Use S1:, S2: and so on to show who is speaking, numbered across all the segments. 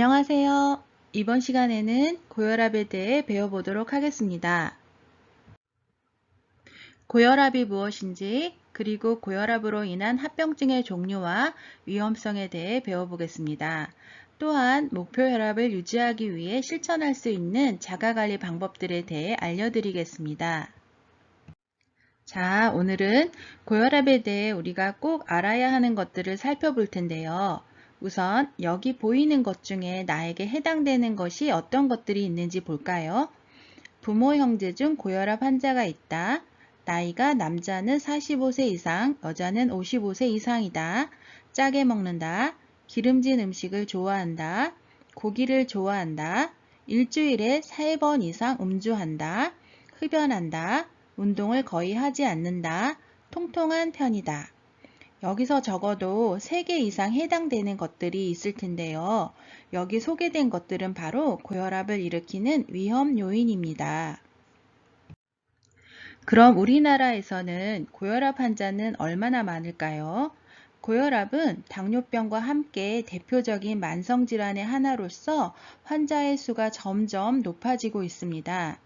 S1: 안녕하세요. 이번 시간에는 고혈압에 대해 배워보도록 하겠습니다. 고혈압이 무엇인지 그리고 고혈압으로 인한 합병증의 종류와 위험성에 대해 배워보겠습니다. 또한 목표 혈압을 유지하기 위해 실천할 수 있는 자가관리 방법들에 대해 알려드리겠습니다. 자, 오늘은 고혈압에 대해 우리가 꼭 알아야 하는 것들을 살펴볼 텐데요. 우선 여기 보이는 것 중에 나에게 해당되는 것이 어떤 것들이 있는지 볼까요? 부모 형제 중 고혈압 환자가 있다. 나이가 남자는 45세 이상, 여자는 55세 이상이다. 짜게 먹는다. 기름진 음식을 좋아한다. 고기를 좋아한다. 일주일에 3번 이상 음주한다. 흡연한다. 운동을 거의 하지 않는다. 통통한 편이다. 여기서 적어도 3개 이상 해당되는 것들이 있을 텐데요. 여기 소개된 것들은 바로 고혈압을 일으키는 위험 요인입니다. 그럼 우리나라에서는 고혈압 환자는 얼마나 많을까요? 고혈압은 당뇨병과 함께 대표적인 만성질환의 하나로서 환자의 수가 점점 높아지고 있습니다.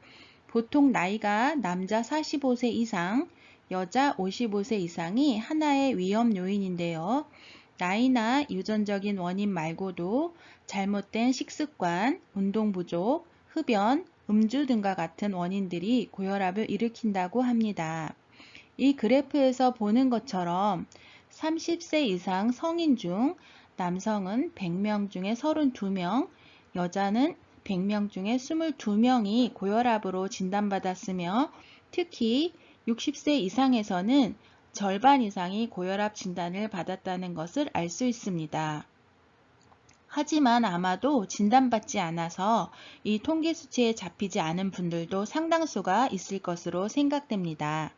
S1: 보통 나이가 남자 45세 이상, 여자 55세 이상이 하나의 위험 요인인데요. 나이나 유전적인 원인 말고도 잘못된 식습관, 운동 부족, 흡연, 음주 등과 같은 원인들이 고혈압을 일으킨다고 합니다. 이 그래프에서 보는 것처럼 30세 이상 성인 중 남성은 100명 중에 32명, 여자는 100명 중에 22명이 고혈압으로 진단받았으며 특히 60세 이상에서는 절반 이상이 고혈압 진단을 받았다는 것을 알 수 있습니다. 하지만 아마도 진단받지 않아서 이 통계 수치에 잡히지 않은 분들도 상당수가 있을 것으로 생각됩니다.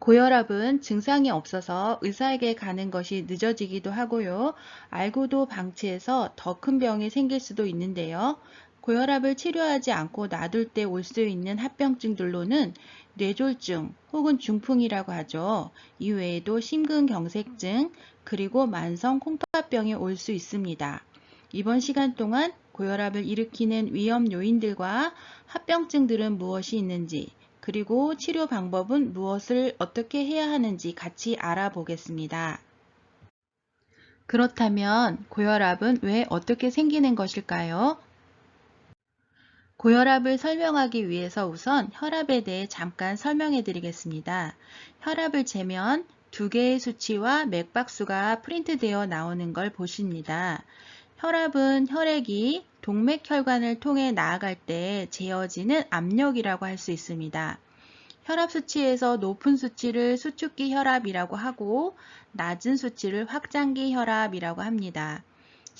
S1: 고혈압은 증상이 없어서 의사에게 가는 것이 늦어지기도 하고요. 알고도 방치해서 더 큰 병이 생길 수도 있는데요. 고혈압을 치료하지 않고 놔둘 때 올 수 있는 합병증들로는 뇌졸중 혹은 중풍이라고 하죠. 이외에도 심근경색증 그리고 만성 콩팥병이 올 수 있습니다. 이번 시간 동안 고혈압을 일으키는 위험 요인들과 합병증들은 무엇이 있는지 그리고 치료 방법은 무엇을 어떻게 해야 하는지 같이 알아보겠습니다. 그렇다면 고혈압은 왜 어떻게 생기는 것일까요? 고혈압을 설명하기 위해서 우선 혈압에 대해 잠깐 설명해 드리겠습니다. 혈압을 재면 두 개의 수치와 맥박수가 프린트되어 나오는 걸 보십니다. 혈압은 혈액이 동맥혈관을 통해 나아갈 때 재어지는 압력이라고 할 수 있습니다. 혈압 수치에서 높은 수치를 수축기 혈압이라고 하고 낮은 수치를 확장기 혈압이라고 합니다.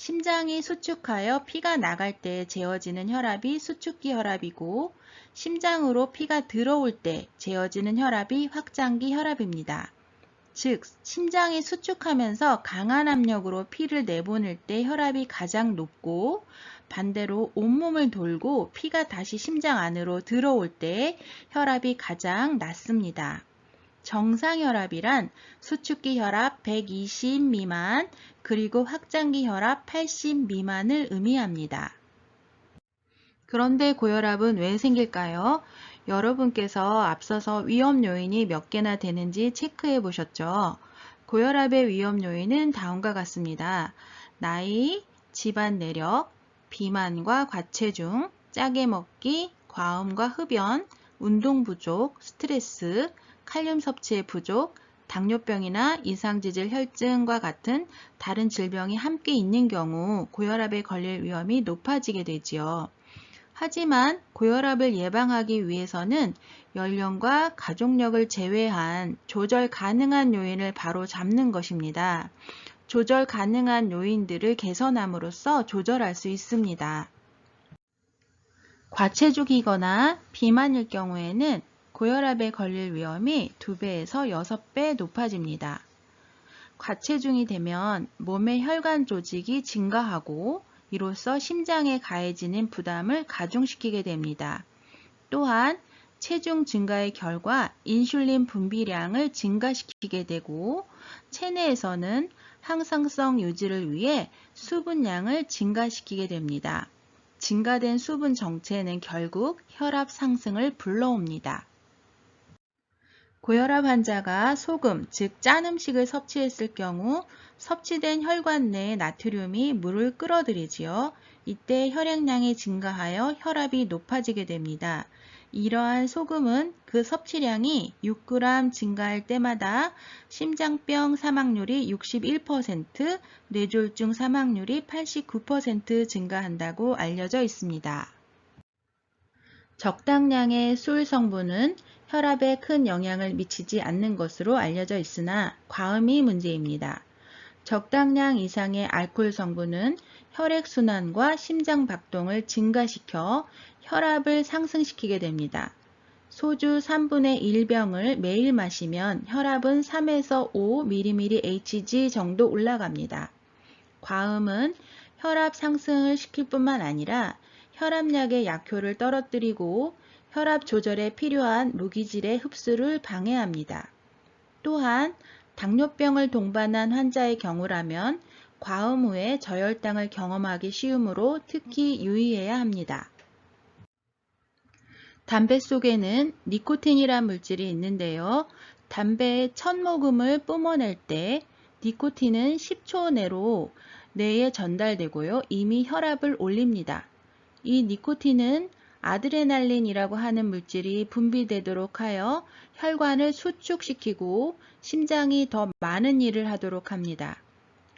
S1: 심장이 수축하여 피가 나갈 때 재어지는 혈압이 수축기 혈압이고 심장으로 피가 들어올 때 재어지는 혈압이 확장기 혈압입니다. 즉, 심장이 수축하면서 강한 압력으로 피를 내보낼 때 혈압이 가장 높고 반대로 온몸을 돌고 피가 다시 심장 안으로 들어올 때 혈압이 가장 낮습니다. 정상혈압이란 수축기 혈압 120 미만 그리고 확장기 혈압 80 미만을 의미합니다. 그런데 고혈압은 왜 생길까요? 여러분께서 앞서서 위험 요인이 몇 개나 되는지 체크해 보셨죠? 고혈압의 위험 요인은 다음과 같습니다. 나이, 집안 내력, 비만과 과체중, 짜게 먹기, 과음과 흡연, 운동 부족, 스트레스, 칼륨 섭취의 부족, 당뇨병이나 이상지질 혈증과 같은 다른 질병이 함께 있는 경우 고혈압에 걸릴 위험이 높아지게 되지요. 하지만 고혈압을 예방하기 위해서는 연령과 가족력을 제외한 조절 가능한 요인을 바로 잡는 것입니다. 조절 가능한 요인들을 개선함으로써 조절할 수 있습니다. 과체중이거나 비만일 경우에는 고혈압에 걸릴 위험이 2배에서 6배 높아집니다. 과체중이 되면 몸의 혈관 조직이 증가하고 이로써 심장에 가해지는 부담을 가중시키게 됩니다. 또한 체중 증가의 결과 인슐린 분비량을 증가시키게 되고 체내에서는 항상성 유지를 위해 수분량을 증가시키게 됩니다. 증가된 수분 정체는 결국 혈압 상승을 불러옵니다. 고혈압 환자가 소금, 즉 짠 음식을 섭취했을 경우 섭취된 혈관 내 나트륨이 물을 끌어들이지요. 이때 혈액량이 증가하여 혈압이 높아지게 됩니다. 이러한 소금은 그 섭취량이 6g 증가할 때마다 심장병 사망률이 61%, 뇌졸중 사망률이 89% 증가한다고 알려져 있습니다. 적당량의 술 성분은 혈압에 큰 영향을 미치지 않는 것으로 알려져 있으나 과음이 문제입니다. 적당량 이상의 알코올 성분은 혈액순환과 심장 박동을 증가시켜 혈압을 상승시키게 됩니다. 소주 3분의 1병을 매일 마시면 혈압은 3에서 5mmHg 정도 올라갑니다. 과음은 혈압 상승을 시킬 뿐만 아니라 혈압약의 약효를 떨어뜨리고 혈압 조절에 필요한 무기질의 흡수를 방해합니다. 또한 당뇨병을 동반한 환자의 경우라면 과음 후에 저혈당을 경험하기 쉬우므로 특히 유의해야 합니다. 담배 속에는 니코틴이란 물질이 있는데요. 담배의 첫 모금을 뿜어낼 때 니코틴은 10초 내로 뇌에 전달되고요. 이미 혈압을 올립니다. 이 니코틴은 아드레날린이라고 하는 물질이 분비되도록 하여 혈관을 수축시키고 심장이 더 많은 일을 하도록 합니다.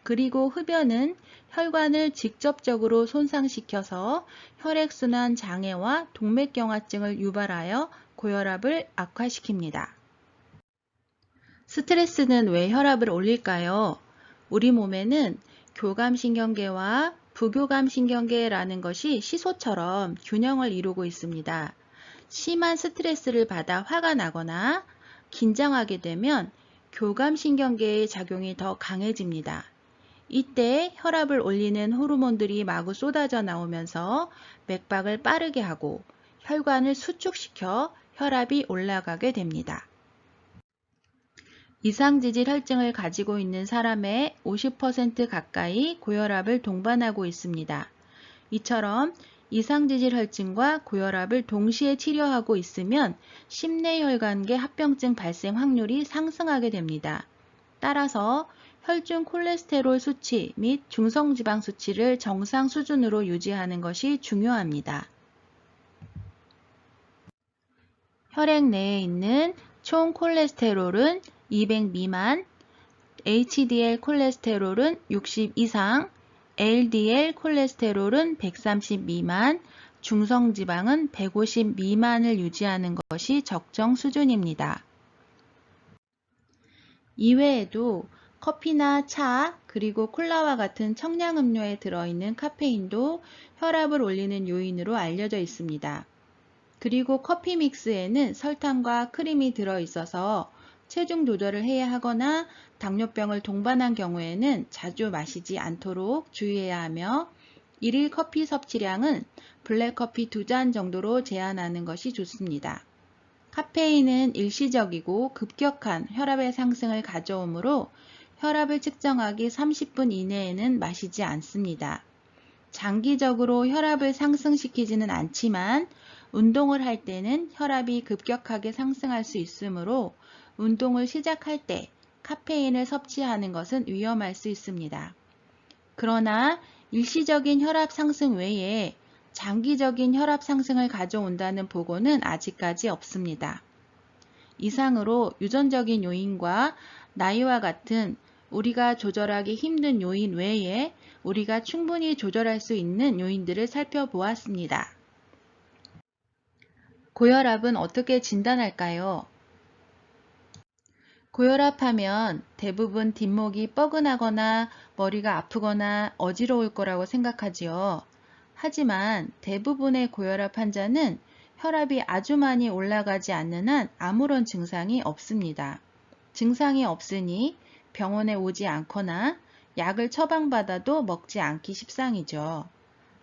S1: 그리고 흡연은 혈관을 직접적으로 손상시켜서 혈액순환 장애와 동맥경화증을 유발하여 고혈압을 악화시킵니다. 스트레스는 왜 혈압을 올릴까요? 우리 몸에는 교감신경계와 부교감 신경계라는 것이 시소처럼 균형을 이루고 있습니다. 심한 스트레스를 받아 화가 나거나 긴장하게 되면 교감신경계의 작용이 더 강해집니다. 이때 혈압을 올리는 호르몬들이 마구 쏟아져 나오면서 맥박을 빠르게 하고 혈관을 수축시켜 혈압이 올라가게 됩니다. 이상지질 혈증을 가지고 있는 사람의 50% 가까이 고혈압을 동반하고 있습니다. 이처럼 이상지질 혈증과 고혈압을 동시에 치료하고 있으면 심내혈관계 합병증 발생 확률이 상승하게 됩니다. 따라서 혈중 콜레스테롤 수치 및 중성지방 수치를 정상 수준으로 유지하는 것이 중요합니다. 혈액 내에 있는 총 콜레스테롤은 200 미만, HDL 콜레스테롤은 60 이상, LDL 콜레스테롤은 130 미만, 중성지방은 150 미만을 유지하는 것이 적정 수준입니다. 이외에도 커피나 차, 그리고 콜라와 같은 청량음료에 들어있는 카페인도 혈압을 올리는 요인으로 알려져 있습니다. 그리고 커피 믹스에는 설탕과 크림이 들어있어서 체중 조절을 해야 하거나 당뇨병을 동반한 경우에는 자주 마시지 않도록 주의해야 하며 일일 커피 섭취량은 블랙커피 두 잔 정도로 제한하는 것이 좋습니다. 카페인은 일시적이고 급격한 혈압의 상승을 가져오므로 혈압을 측정하기 30분 이내에는 마시지 않습니다. 장기적으로 혈압을 상승시키지는 않지만 운동을 할 때는 혈압이 급격하게 상승할 수 있으므로 운동을 시작할 때 카페인을 섭취하는 것은 위험할 수 있습니다. 그러나 일시적인 혈압 상승 외에 장기적인 혈압 상승을 가져온다는 보고는 아직까지 없습니다. 이상으로 유전적인 요인과 나이와 같은 우리가 조절하기 힘든 요인 외에 우리가 충분히 조절할 수 있는 요인들을 살펴보았습니다. 고혈압은 어떻게 진단할까요? 고혈압하면 대부분 뒷목이 뻐근하거나 머리가 아프거나 어지러울 거라고 생각하지요. 하지만 대부분의 고혈압 환자는 혈압이 아주 많이 올라가지 않는 한 아무런 증상이 없습니다. 증상이 없으니 병원에 오지 않거나 약을 처방받아도 먹지 않기 십상이죠.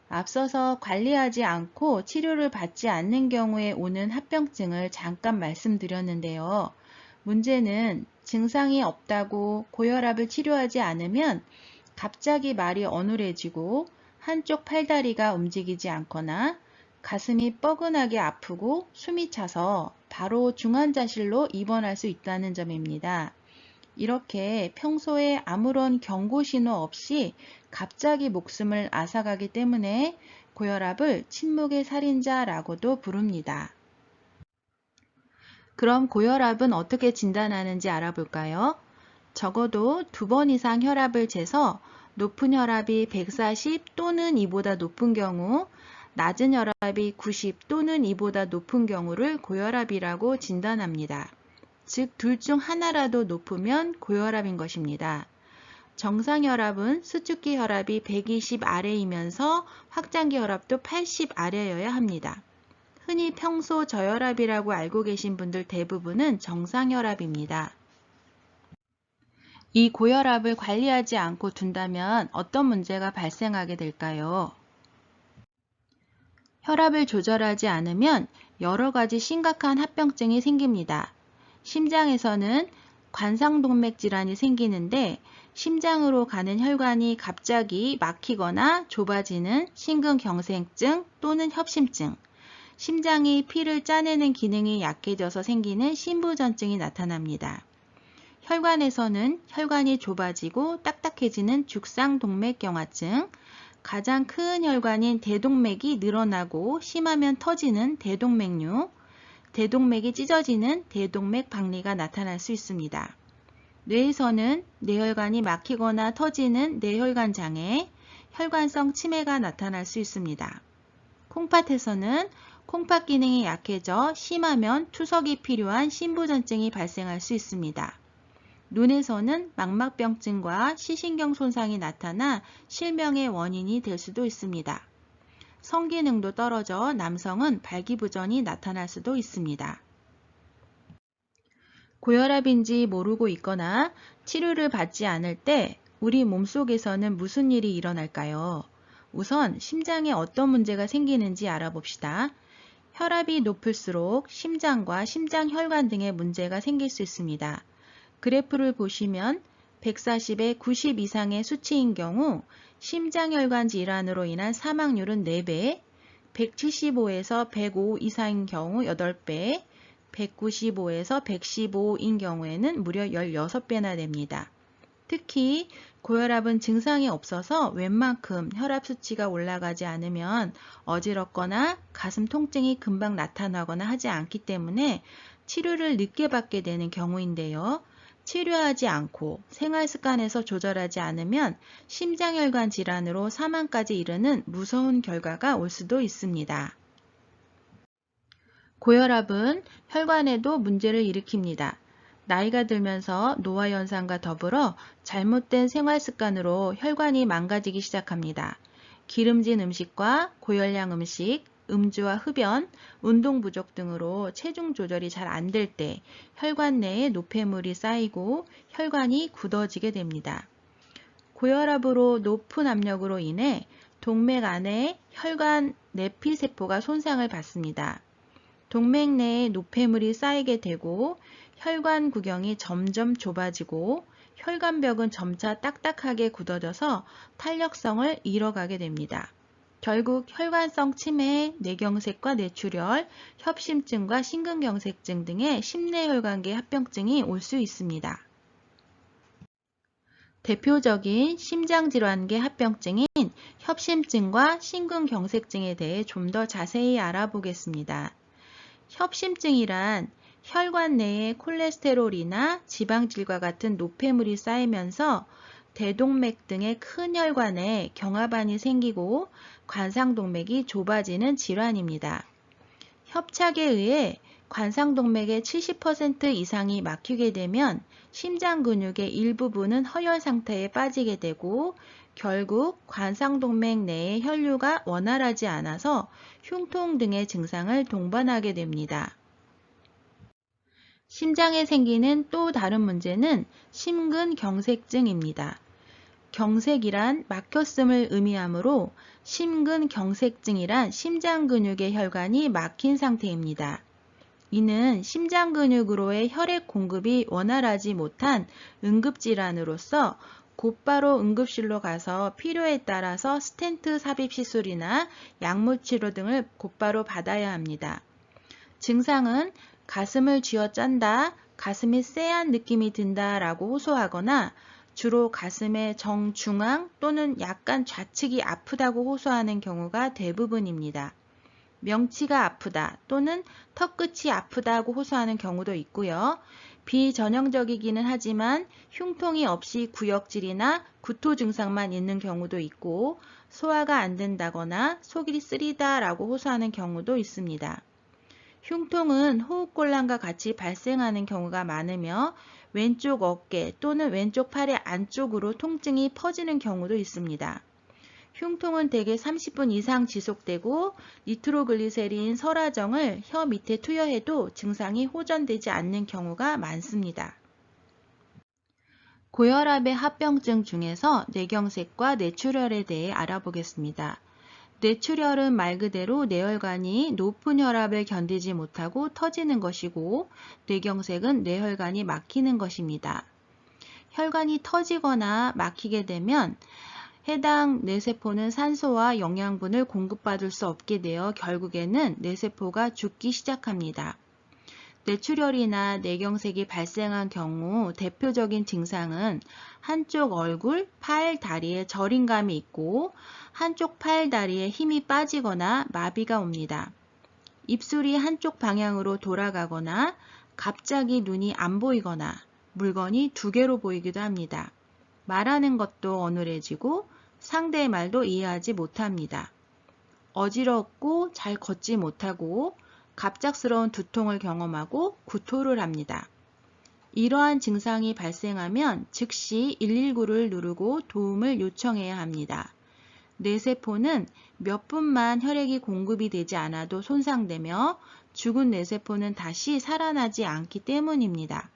S1: 앞서서 관리하지 않고 치료를 받지 않는 경우에 오는 합병증을 잠깐 말씀드렸는데요. 문제는 증상이 없다고 고혈압을 치료하지 않으면 갑자기 말이 어눌해지고 한쪽 팔다리가 움직이지 않거나 가슴이 뻐근하게 아프고 숨이 차서 바로 중환자실로 입원할 수 있다는 점입니다. 이렇게 평소에 아무런 경고 신호 없이 갑자기 목숨을 앗아가기 때문에 고혈압을 침묵의 살인자라고도 부릅니다. 그럼 고혈압은 어떻게 진단하는지 알아볼까요? 적어도 두 번 이상 혈압을 재서 높은 혈압이 140 또는 이보다 높은 경우 낮은 혈압이 90 또는 이보다 높은 경우를 고혈압이라고 진단합니다. 즉, 둘 중 하나라도 높으면 고혈압인 것입니다. 정상 혈압은 수축기 혈압이 120 아래이면서 확장기 혈압도 80 아래여야 합니다. 흔히 평소 저혈압이라고 알고 계신 분들 대부분은 정상 혈압입니다. 이 고혈압을 관리하지 않고 둔다면 어떤 문제가 발생하게 될까요? 혈압을 조절하지 않으면 여러 가지 심각한 합병증이 생깁니다. 심장에서는 관상동맥 질환이 생기는데 심장으로 가는 혈관이 갑자기 막히거나 좁아지는 심근경색증 또는 협심증, 심장이 피를 짜내는 기능이 약해져서 생기는 심부전증이 나타납니다. 혈관에서는 혈관이 좁아지고 딱딱해지는 죽상동맥경화증, 가장 큰 혈관인 대동맥이 늘어나고 심하면 터지는 대동맥류, 대동맥이 찢어지는 대동맥 박리가 나타날 수 있습니다. 뇌에서는 뇌혈관이 막히거나 터지는 뇌혈관 장애, 혈관성 치매가 나타날 수 있습니다. 콩팥에서는 콩팥 기능이 약해져 심하면 투석이 필요한 심부전증이 발생할 수 있습니다. 눈에서는 망막병증과 시신경 손상이 나타나 실명의 원인이 될 수도 있습니다. 성기능도 떨어져 남성은 발기부전이 나타날 수도 있습니다. 고혈압인지 모르고 있거나 치료를 받지 않을 때 우리 몸속에서는 무슨 일이 일어날까요? 우선 심장에 어떤 문제가 생기는지 알아봅시다. 혈압이 높을수록 심장과 심장혈관 등의 문제가 생길 수 있습니다. 그래프를 보시면 140에 90 이상의 수치인 경우 심장혈관 질환으로 인한 사망률은 4배, 175에서 105 이상인 경우 8배, 195에서 115인 경우에는 무려 16배나 됩니다. 특히 고혈압은 증상이 없어서 웬만큼 혈압 수치가 올라가지 않으면 어지럽거나 가슴 통증이 금방 나타나거나 하지 않기 때문에 치료를 늦게 받게 되는 경우인데요. 치료하지 않고 생활 습관에서 조절하지 않으면 심장혈관 질환으로 사망까지 이르는 무서운 결과가 올 수도 있습니다. 고혈압은 혈관에도 문제를 일으킵니다. 나이가 들면서 노화 현상과 더불어 잘못된 생활 습관으로 혈관이 망가지기 시작합니다. 기름진 음식과 고열량 음식, 음주와 흡연, 운동 부족 등으로 체중 조절이 잘 안 될 때 혈관 내에 노폐물이 쌓이고 혈관이 굳어지게 됩니다. 고혈압으로 높은 압력으로 인해 동맥 안에 혈관 내피 세포가 손상을 받습니다. 동맥 내에 노폐물이 쌓이게 되고 혈관 구경이 점점 좁아지고 혈관벽은 점차 딱딱하게 굳어져서 탄력성을 잃어가게 됩니다. 결국 혈관성 치매, 뇌경색과 뇌출혈, 협심증과 심근경색증 등의 심내혈관계 합병증이 올 수 있습니다. 대표적인 심장질환계 합병증인 협심증과 심근경색증에 대해 좀 더 자세히 알아보겠습니다. 협심증이란 혈관 내에 콜레스테롤이나 지방질과 같은 노폐물이 쌓이면서 대동맥 등의 큰 혈관에 경화반이 생기고 관상동맥이 좁아지는 질환입니다. 협착에 의해 관상동맥의 70% 이상이 막히게 되면 심장 근육의 일부분은 허혈 상태에 빠지게 되고 결국 관상동맥 내의 혈류가 원활하지 않아서 흉통 등의 증상을 동반하게 됩니다. 심장에 생기는 또 다른 문제는 심근경색증입니다. 경색이란 막혔음을 의미하므로 심근경색증이란 심장 근육의 혈관이 막힌 상태입니다. 이는 심장 근육으로의 혈액 공급이 원활하지 못한 응급질환으로서 곧바로 응급실로 가서 필요에 따라서 스텐트 삽입 시술이나 약물 치료 등을 곧바로 받아야 합니다. 증상은 가슴을 쥐어짠다, 가슴이 쎄한 느낌이 든다 라고 호소하거나 주로 가슴의 정중앙 또는 약간 좌측이 아프다고 호소하는 경우가 대부분입니다. 명치가 아프다 또는 턱끝이 아프다고 호소하는 경우도 있고요. 비전형적이기는 하지만 흉통이 없이 구역질이나 구토 증상만 있는 경우도 있고 소화가 안 된다거나 속이 쓰리다 라고 호소하는 경우도 있습니다. 흉통은 호흡곤란과 같이 발생하는 경우가 많으며 왼쪽 어깨 또는 왼쪽 팔의 안쪽으로 통증이 퍼지는 경우도 있습니다. 흉통은 대개 30분 이상 지속되고 니트로글리세린 설화정을 혀 밑에 투여해도 증상이 호전되지 않는 경우가 많습니다. 고혈압의 합병증 중에서 뇌경색과 뇌출혈에 대해 알아보겠습니다. 뇌출혈은 말 그대로 뇌혈관이 높은 혈압을 견디지 못하고 터지는 것이고 뇌경색은 뇌혈관이 막히는 것입니다. 혈관이 터지거나 막히게 되면 해당 뇌세포는 산소와 영양분을 공급받을 수 없게 되어 결국에는 뇌세포가 죽기 시작합니다. 뇌출혈이나 뇌경색이 발생한 경우 대표적인 증상은 한쪽 얼굴, 팔, 다리에 저림감이 있고 한쪽 팔, 다리에 힘이 빠지거나 마비가 옵니다. 입술이 한쪽 방향으로 돌아가거나 갑자기 눈이 안 보이거나 물건이 두 개로 보이기도 합니다. 말하는 것도 어눌해지고 상대의 말도 이해하지 못합니다. 어지럽고 잘 걷지 못하고 갑작스러운 두통을 경험하고 구토를 합니다. 이러한 증상이 발생하면 즉시 119를 누르고 도움을 요청해야 합니다. 뇌세포는 몇 분만 혈액이 공급이 되지 않아도 손상되며 죽은 뇌세포는 다시 살아나지 않기 때문입니다.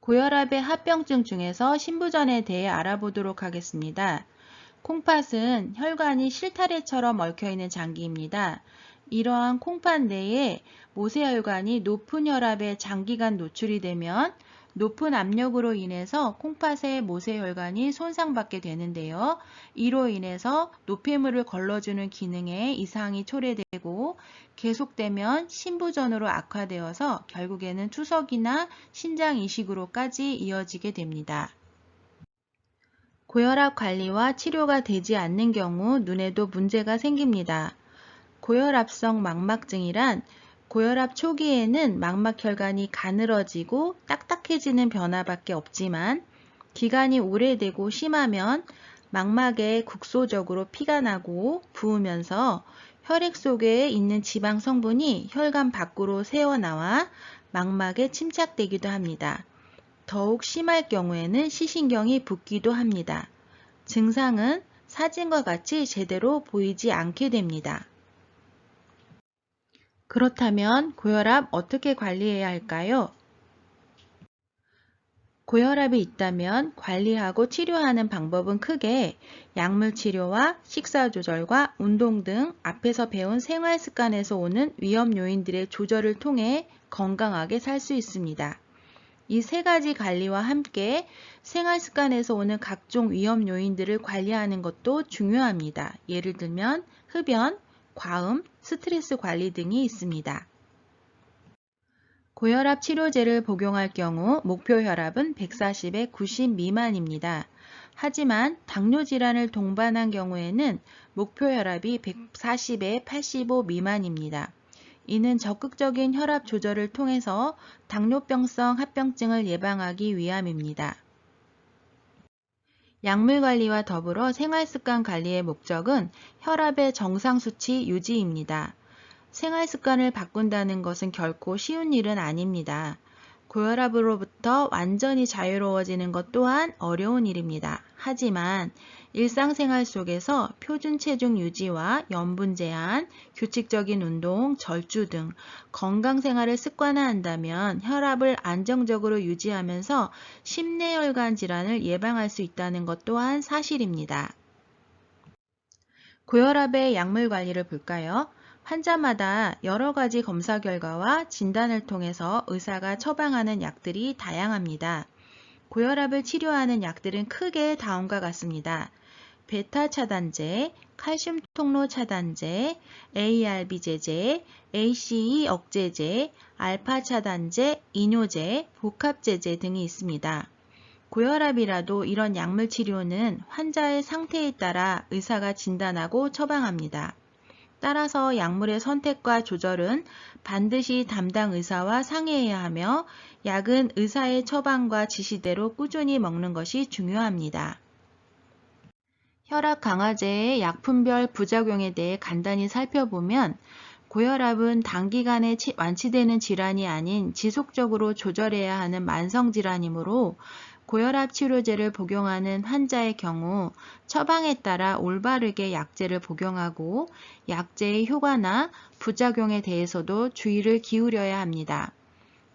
S1: 고혈압의 합병증 중에서 신부전에 대해 알아보도록 하겠습니다. 콩팥은 혈관이 실타래처럼 얽혀있는 장기입니다. 이러한 콩팥 내에 모세혈관이 높은 혈압에 장기간 노출이 되면 높은 압력으로 인해서 콩팥의 모세혈관이 손상받게 되는데요. 이로 인해서 노폐물을 걸러주는 기능에 이상이 초래되고 계속되면 신부전으로 악화되어서 결국에는 투석이나 신장 이식으로까지 이어지게 됩니다. 고혈압 관리와 치료가 되지 않는 경우 눈에도 문제가 생깁니다. 고혈압성 망막증이란 고혈압 초기에는 망막 혈관이 가늘어지고 딱딱해지는 변화밖에 없지만 기간이 오래되고 심하면 망막에 국소적으로 피가 나고 부으면서 혈액 속에 있는 지방 성분이 혈관 밖으로 새어나와 망막에 침착되기도 합니다. 더욱 심할 경우에는 시신경이 붓기도 합니다. 증상은 사진과 같이 제대로 보이지 않게 됩니다. 그렇다면 고혈압 어떻게 관리해야 할까요? 고혈압이 있다면 관리하고 치료하는 방법은 크게 약물 치료와 식사 조절과 운동 등 앞에서 배운 생활 습관에서 오는 위험 요인들의 조절을 통해 건강하게 살 수 있습니다. 이 세 가지 관리와 함께 생활 습관에서 오는 각종 위험 요인들을 관리하는 것도 중요합니다. 예를 들면 흡연, 과음, 스트레스 관리 등이 있습니다. 고혈압 치료제를 복용할 경우 목표 혈압은 140에 90 미만입니다. 하지만 당뇨 질환을 동반한 경우에는 목표 혈압이 140에 85 미만입니다. 이는 적극적인 혈압 조절을 통해서 당뇨병성 합병증을 예방하기 위함입니다. 약물 관리와 더불어 생활 습관 관리의 목적은 혈압의 정상 수치 유지입니다. 생활 습관을 바꾼다는 것은 결코 쉬운 일은 아닙니다. 고혈압으로부터 완전히 자유로워지는 것 또한 어려운 일입니다. 하지만 일상생활 속에서 표준 체중 유지와 염분 제한, 규칙적인 운동, 절주 등 건강 생활을 습관화한다면 혈압을 안정적으로 유지하면서 심내혈관 질환을 예방할 수 있다는 것 또한 사실입니다. 고혈압의 약물 관리를 볼까요? 환자마다 여러 가지 검사 결과와 진단을 통해서 의사가 처방하는 약들이 다양합니다. 고혈압을 치료하는 약들은 크게 다음과 같습니다. 베타 차단제, 칼슘 통로 차단제, ARB 제제, ACE 억제제, 알파 차단제, 이뇨제, 복합 제제 등이 있습니다. 고혈압이라도 이런 약물 치료는 환자의 상태에 따라 의사가 진단하고 처방합니다. 따라서 약물의 선택과 조절은 반드시 담당 의사와 상의해야 하며 약은 의사의 처방과 지시대로 꾸준히 먹는 것이 중요합니다. 혈압 강화제의 약품별 부작용에 대해 간단히 살펴보면 고혈압은 단기간에 완치되는 질환이 아닌 지속적으로 조절해야 하는 만성 질환이므로 고혈압 치료제를 복용하는 환자의 경우 처방에 따라 올바르게 약제를 복용하고 약제의 효과나 부작용에 대해서도 주의를 기울여야 합니다.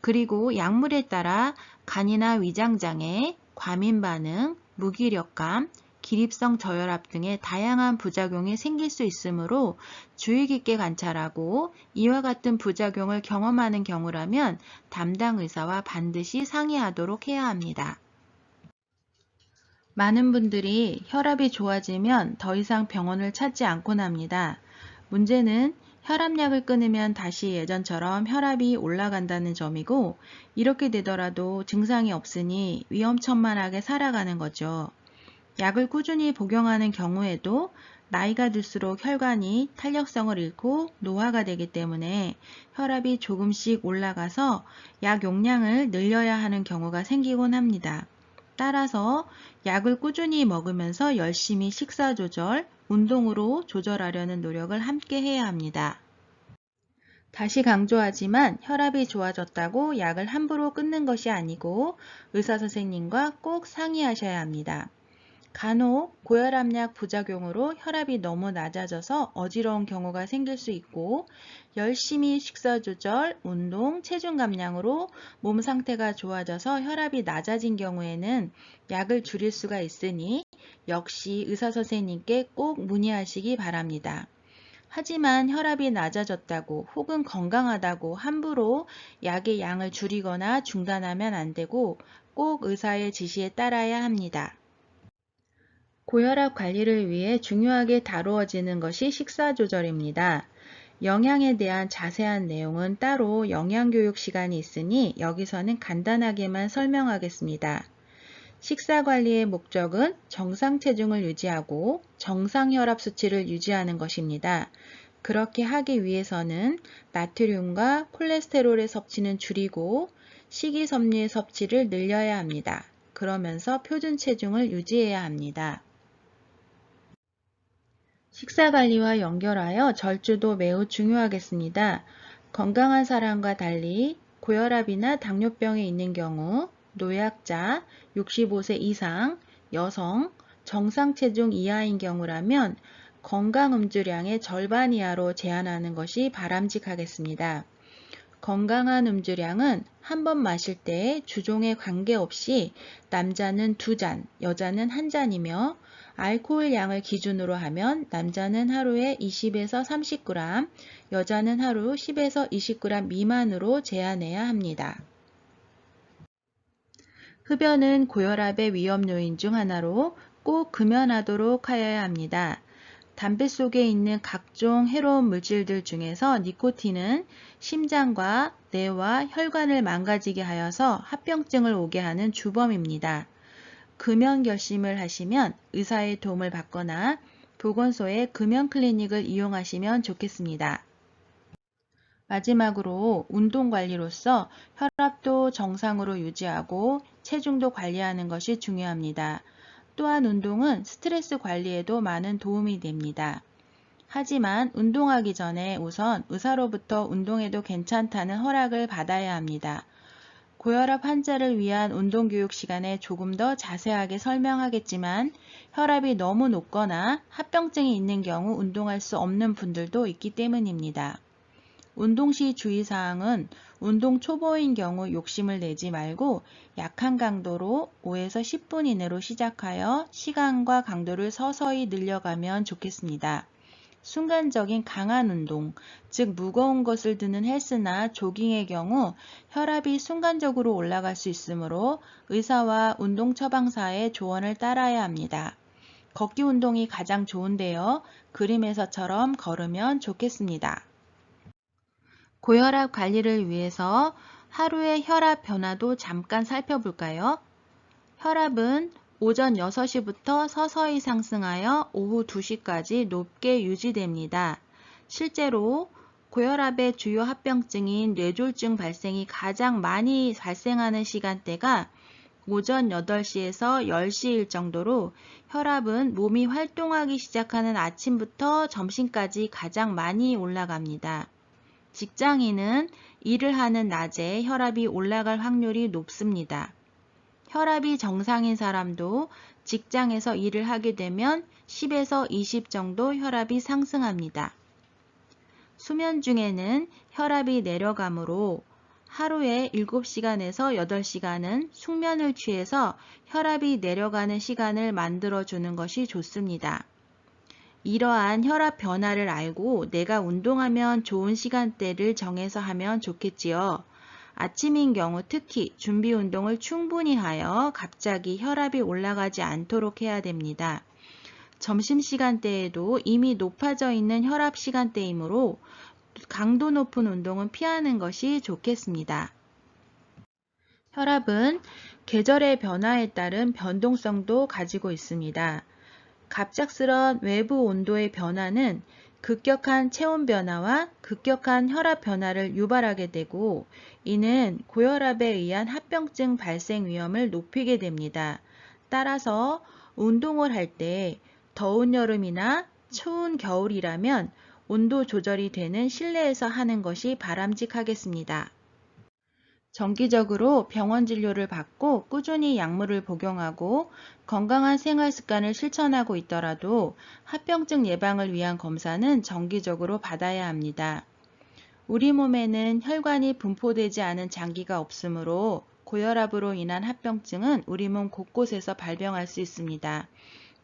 S1: 그리고 약물에 따라 간이나 위장장애, 과민 반응, 무기력감, 기립성 저혈압 등의 다양한 부작용이 생길 수 있으므로 주의 깊게 관찰하고 이와 같은 부작용을 경험하는 경우라면 담당 의사와 반드시 상의하도록 해야 합니다. 많은 분들이 혈압이 좋아지면 더 이상 병원을 찾지 않곤 합니다. 문제는 혈압약을 끊으면 다시 예전처럼 혈압이 올라간다는 점이고 이렇게 되더라도 증상이 없으니 위험천만하게 살아가는 거죠. 약을 꾸준히 복용하는 경우에도 나이가 들수록 혈관이 탄력성을 잃고 노화가 되기 때문에 혈압이 조금씩 올라가서 약 용량을 늘려야 하는 경우가 생기곤 합니다. 따라서 약을 꾸준히 먹으면서 열심히 식사 조절, 운동으로 조절하려는 노력을 함께 해야 합니다. 다시 강조하지만 혈압이 좋아졌다고 약을 함부로 끊는 것이 아니고 의사선생님과 꼭 상의하셔야 합니다. 간혹 고혈압약 부작용으로 혈압이 너무 낮아져서 어지러운 경우가 생길 수 있고 열심히 식사 조절, 운동, 체중 감량으로 몸 상태가 좋아져서 혈압이 낮아진 경우에는 약을 줄일 수가 있으니 역시 의사 선생님께 꼭 문의하시기 바랍니다. 하지만 혈압이 낮아졌다고 혹은 건강하다고 함부로 약의 양을 줄이거나 중단하면 안 되고 꼭 의사의 지시에 따라야 합니다. 고혈압 관리를 위해 중요하게 다루어지는 것이 식사 조절입니다. 영양에 대한 자세한 내용은 따로 영양교육 시간이 있으니 여기서는 간단하게만 설명하겠습니다. 식사 관리의 목적은 정상 체중을 유지하고 정상 혈압 수치를 유지하는 것입니다. 그렇게 하기 위해서는 나트륨과 콜레스테롤의 섭취는 줄이고 식이섬유의 섭취를 늘려야 합니다. 그러면서 표준 체중을 유지해야 합니다. 식사 관리와 연결하여 절주도 매우 중요하겠습니다. 건강한 사람과 달리 고혈압이나 당뇨병에 있는 경우 노약자, 65세 이상, 여성, 정상 체중 이하인 경우라면 건강 음주량의 절반 이하로 제한하는 것이 바람직하겠습니다. 건강한 음주량은 한 번 마실 때 주종에 관계없이 남자는 두 잔, 여자는 한 잔이며 알코올 양을 기준으로 하면 남자는 하루에 20에서 30g, 여자는 하루 10에서 20g 미만으로 제한해야 합니다. 흡연은 고혈압의 위험 요인 중 하나로 꼭 금연하도록 하여야 합니다. 담배 속에 있는 각종 해로운 물질들 중에서 니코틴은 심장과 뇌와 혈관을 망가지게 하여서 합병증을 오게 하는 주범입니다. 금연 결심을 하시면 의사의 도움을 받거나 보건소의 금연 클리닉을 이용하시면 좋겠습니다. 마지막으로 운동 관리로서 혈압도 정상으로 유지하고 체중도 관리하는 것이 중요합니다. 또한 운동은 스트레스 관리에도 많은 도움이 됩니다. 하지만 운동하기 전에 우선 의사로부터 운동해도 괜찮다는 허락을 받아야 합니다. 고혈압 환자를 위한 운동 교육 시간에 조금 더 자세하게 설명하겠지만 혈압이 너무 높거나 합병증이 있는 경우 운동할 수 없는 분들도 있기 때문입니다. 운동 시 주의사항은 운동 초보인 경우 욕심을 내지 말고 약한 강도로 5에서 10분 이내로 시작하여 시간과 강도를 서서히 늘려가면 좋겠습니다. 순간적인 강한 운동, 즉 무거운 것을 드는 헬스나 조깅의 경우 혈압이 순간적으로 올라갈 수 있으므로 의사와 운동 처방사의 조언을 따라야 합니다. 걷기 운동이 가장 좋은데요. 그림에서처럼 걸으면 좋겠습니다. 고혈압 관리를 위해서 하루의 혈압 변화도 잠깐 살펴볼까요? 혈압은 오전 6시부터 서서히 상승하여 오후 2시까지 높게 유지됩니다. 실제로 고혈압의 주요 합병증인 뇌졸중 발생이 가장 많이 발생하는 시간대가 오전 8시에서 10시일 정도로 혈압은 몸이 활동하기 시작하는 아침부터 점심까지 가장 많이 올라갑니다. 직장인은 일을 하는 낮에 혈압이 올라갈 확률이 높습니다. 혈압이 정상인 사람도 직장에서 일을 하게 되면 10에서 20 정도 혈압이 상승합니다. 수면 중에는 혈압이 내려가므로 하루에 7시간에서 8시간은 숙면을 취해서 혈압이 내려가는 시간을 만들어 주는 것이 좋습니다. 이러한 혈압 변화를 알고 내가 운동하면 좋은 시간대를 정해서 하면 좋겠지요. 아침인 경우 특히 준비 운동을 충분히 하여 갑자기 혈압이 올라가지 않도록 해야 됩니다. 점심시간대에도 이미 높아져 있는 혈압 시간대이므로 강도 높은 운동은 피하는 것이 좋겠습니다. 혈압은 계절의 변화에 따른 변동성도 가지고 있습니다. 갑작스런 외부 온도의 변화는 급격한 체온 변화와 급격한 혈압 변화를 유발하게 되고 이는 고혈압에 의한 합병증 발생 위험을 높이게 됩니다. 따라서 운동을 할 때 더운 여름이나 추운 겨울이라면 온도 조절이 되는 실내에서 하는 것이 바람직하겠습니다. 정기적으로 병원 진료를 받고 꾸준히 약물을 복용하고 건강한 생활 습관을 실천하고 있더라도 합병증 예방을 위한 검사는 정기적으로 받아야 합니다. 우리 몸에는 혈관이 분포되지 않은 장기가 없으므로 고혈압으로 인한 합병증은 우리 몸 곳곳에서 발병할 수 있습니다.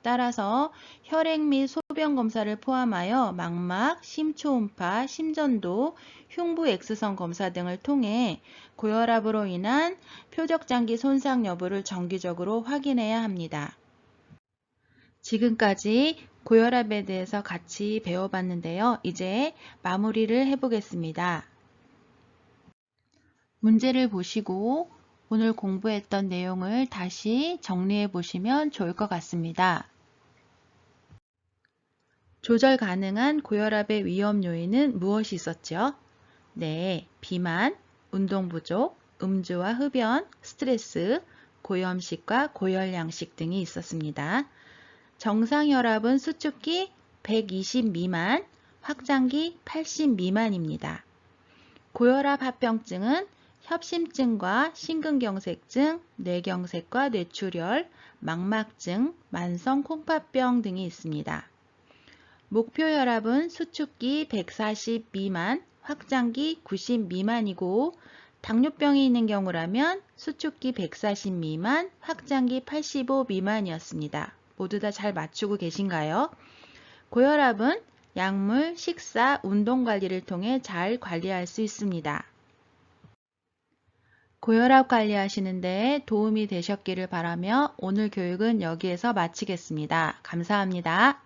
S1: 따라서 혈액 및 소변 검사를 포함하여 망막, 심초음파, 심전도, 흉부 X선 검사 등을 통해 고혈압으로 인한 표적장기 손상 여부를 정기적으로 확인해야 합니다. 지금까지 고혈압에 대해서 같이 배워봤는데요. 이제 마무리를 해보겠습니다. 문제를 보시고 오늘 공부했던 내용을 다시 정리해 보시면 좋을 것 같습니다. 조절 가능한 고혈압의 위험 요인은 무엇이 있었죠? 네, 비만, 운동 부족, 음주와 흡연, 스트레스, 고염식과 고열량식 등이 있었습니다. 정상 혈압은 수축기 120 미만, 확장기 80 미만입니다. 고혈압 합병증은 협심증과 심근경색증, 뇌경색과 뇌출혈, 망막증, 만성 콩팥병 등이 있습니다. 목표 혈압은 수축기 140 미만, 확장기 90 미만이고 당뇨병이 있는 경우라면 수축기 140 미만, 확장기 85 미만이었습니다. 모두 다 잘 맞추고 계신가요? 고혈압은 약물, 식사, 운동 관리를 통해 잘 관리할 수 있습니다. 고혈압 관리하시는데 도움이 되셨기를 바라며 오늘 교육은 여기에서 마치겠습니다. 감사합니다.